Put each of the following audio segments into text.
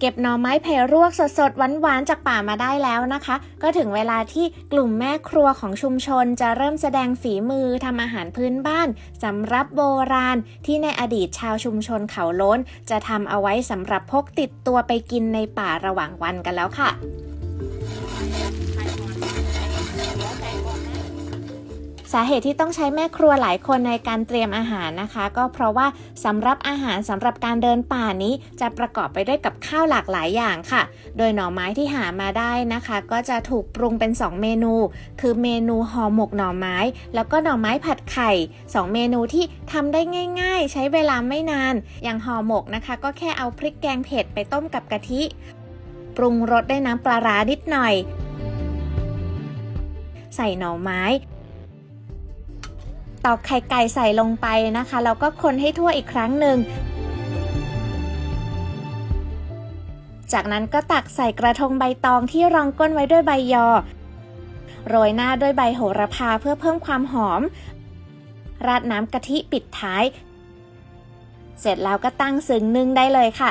เก็บหน่อไม้แผ่รวกสดๆหวานๆจากป่ามาได้แล้วนะคะ ก็ถึงเวลาที่กลุ่มแม่ครัวของชุมชนจะเริ่มแสดงฝีมือทำอาหารพื้นบ้านสำหรับโบราณ ที่ในอดีตชาวชุมชนเขาล้น จะทำเอาไว้สำหรับพกติดตัวไปกินในป่าระหว่างวันกันแล้วค่ะ สาเหตุที่ต้องใช้แม่ครัวหลายคนในการเตรียมอาหารนะคะ ก็เพราะว่าสำหรับอาหารสำหรับการเดินป่านี้จะประกอบไปด้วยกับข้าวหลากหลายอย่างค่ะ โดยหน่อไม้ที่หามาได้นะคะ ก็จะถูกปรุงเป็น 2 เมนู คือเมนูห่อหมกหน่อไม้ แล้วก็หน่อไม้ผัดไข่ 2 เมนูที่ทำได้ง่าย ๆ ใช้เวลาไม่นาน อย่างห่อหมกนะคะ ก็แค่เอาพริกแกงเผ็ดไปต้มกับกะทิ ปรุงรสด้วยน้ำปลาร้านิดหน่อย ใส่หน่อไม้ ตอกไข่ไก่ใส่ลงไปนะคะ แล้วก็คนให้ทั่วอีกครั้งหนึ่ง จากนั้นก็ตักใส่กระทงใบตองที่รองก้นไว้ด้วยใบยอ โรยหน้าด้วยใบโหระพาเพื่อเพิ่มความหอม ราดน้ำกะทิปิดท้าย เสร็จแล้วก็ตั้งซึ้งนึ่งได้เลยค่ะ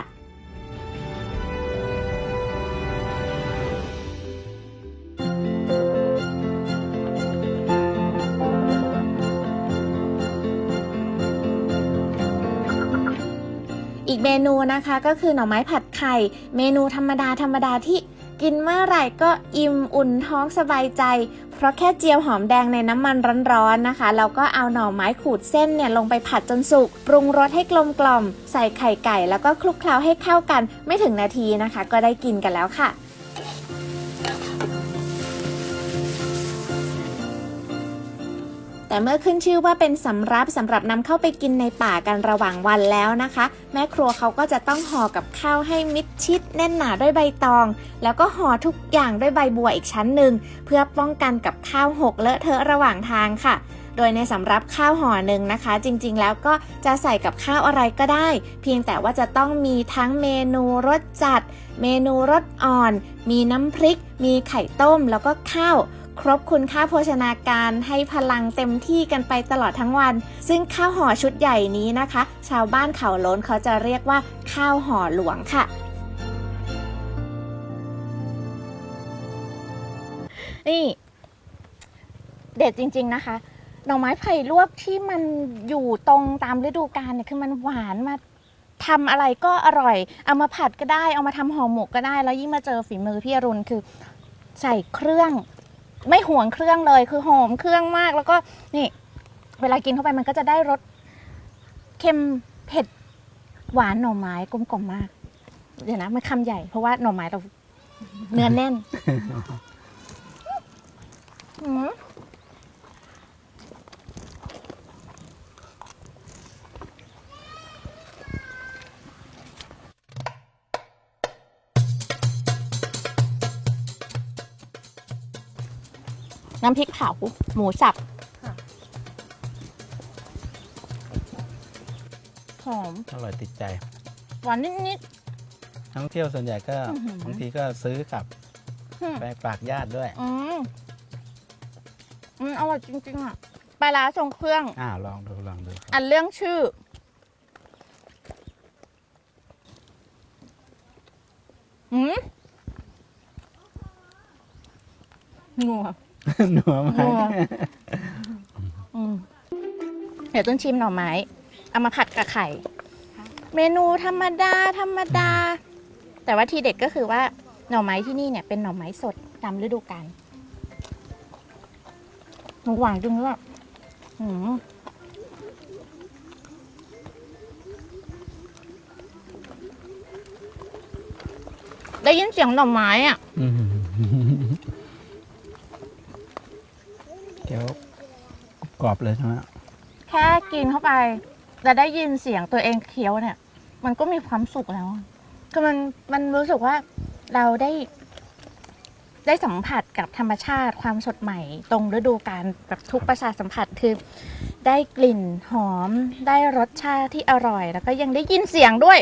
กเมนูนะคะก็คือหน่อไม้ผัดไข่ เมนูธรรมดาธรรมดาที่กินเมื่อไหร่ก็อิ่มอุ่นท้องสบายใจ เพราะแค่เจียวหอมแดงในน้ำมันร้อนๆนะคะแล้วก็เอาหน่อไม้ขูดเส้นเนี่ยลงไปผัดจนสุก ปรุงรสให้กลมกล่อม ใส่ไข่ไก่ แล้วก็คลุกเคล้าให้เข้ากัน ไม่ถึงนาทีนะคะ ก็ได้กินกันแล้วค่ะ แต่เมื่อขึ้นชื่อว่าเป็นสำรับสำหรับนำเข้าไปกินในป่ากันระหว่างวันแล้วนะคะ แม่ครัวเขาก็จะต้องห่อกับข้าวให้มิดชิดแน่นหนาด้วยใบตอง แล้วก็ห่อทุกอย่างด้วยใบบัวอีกชั้นหนึ่งเพื่อป้องกันกับข้าวหกเลอะเทอะระหว่างทางค่ะโดยในสำรับข้าวห่อหนึ่งนะคะ จริงๆ แล้วก็จะใส่กับข้าวอะไรก็ได้ เพียงแต่ว่าจะต้องมีทั้งเมนูรสจัด เมนูรสอ่อน มีน้ำพริก มีไข่ต้มแล้วก็ข้าว ครบคุณค่าโภชนาการให้พลังเต็มที่กันไปตลอดทั้งวัน ซึ่งข้าวห่อชุดใหญ่นี้นะคะ ชาวบ้านเขาล้นเขาจะเรียกว่าข้าวห่อหลวงค่ะนี่เด็ดจริง ๆ นะคะหน่อไม้ไผ่ลวกที่มันอยู่ตรงตามฤดูกาลเนี่ยคือมันหวานมาทำอะไรก็อร่อย เอามาผัดก็ได้ เอามาทำห่อหมกก็ได้ แล้วยิ่งมาเจอฝีมือพี่อรุณคือ ใส่เครื่อง ไม่ห่วงเครื่องเลยคือหอมเครื่องมากแล้วก็นี่ เวลากินเข้าไปมันก็จะได้รสเค็มเผ็ดหวานหน่อไม้กลมกล่อมมาก เดี๋ยวนะมันคำใหญ่เพราะว่าหน่อไม้เราเนื้อแน่น อืม น้ำพริกเผาหมูสับค่ะหอมอร่อยติดใจ หวานนิดนักท่องเที่ยวส่วนใหญ่ก็อื้อหือ บางทีก็ซื้อกลับๆอืมไปฝากญาติด้วย อืมอืมอร่อยจริงๆอะปลาร้าทรงเครื่องอ่าลองดูลองดูอันเรื่องชื่อ หืมงัว หนัวมานัวกอืมเดี๋ยวต้นชิมหน่อไม้ เอามาผัดกับไข่ เมนูธรรมดา ธรรมดา แต่ว่าทีเด็ดก็คือว่าหน่อไม้ที่นี่เนี่ยเป็นหน่อไม้สดตามฤดูกาลหมูหวานจริงด้วยอืมได้ยินเสียงหน่อไม้อะอืม เดี๋ยวกรอบเลยใช่ไหมแค่กินเข้าไปแล้วได้ยินเสียงตัวเองเคี้ยวเนี่ย มันก็มีความสุขแล้วคือมันมันรู้สึกว่าเราได้ ได้สัมผัสกับธรรมชาติความสดใหม่ ตรงฤดูกาลแบบทุกประสาทสัมผัสคือ ได้กลิ่นหอม ได้รสชาติที่อร่อย แล้วก็ยังได้ยินเสียงด้วย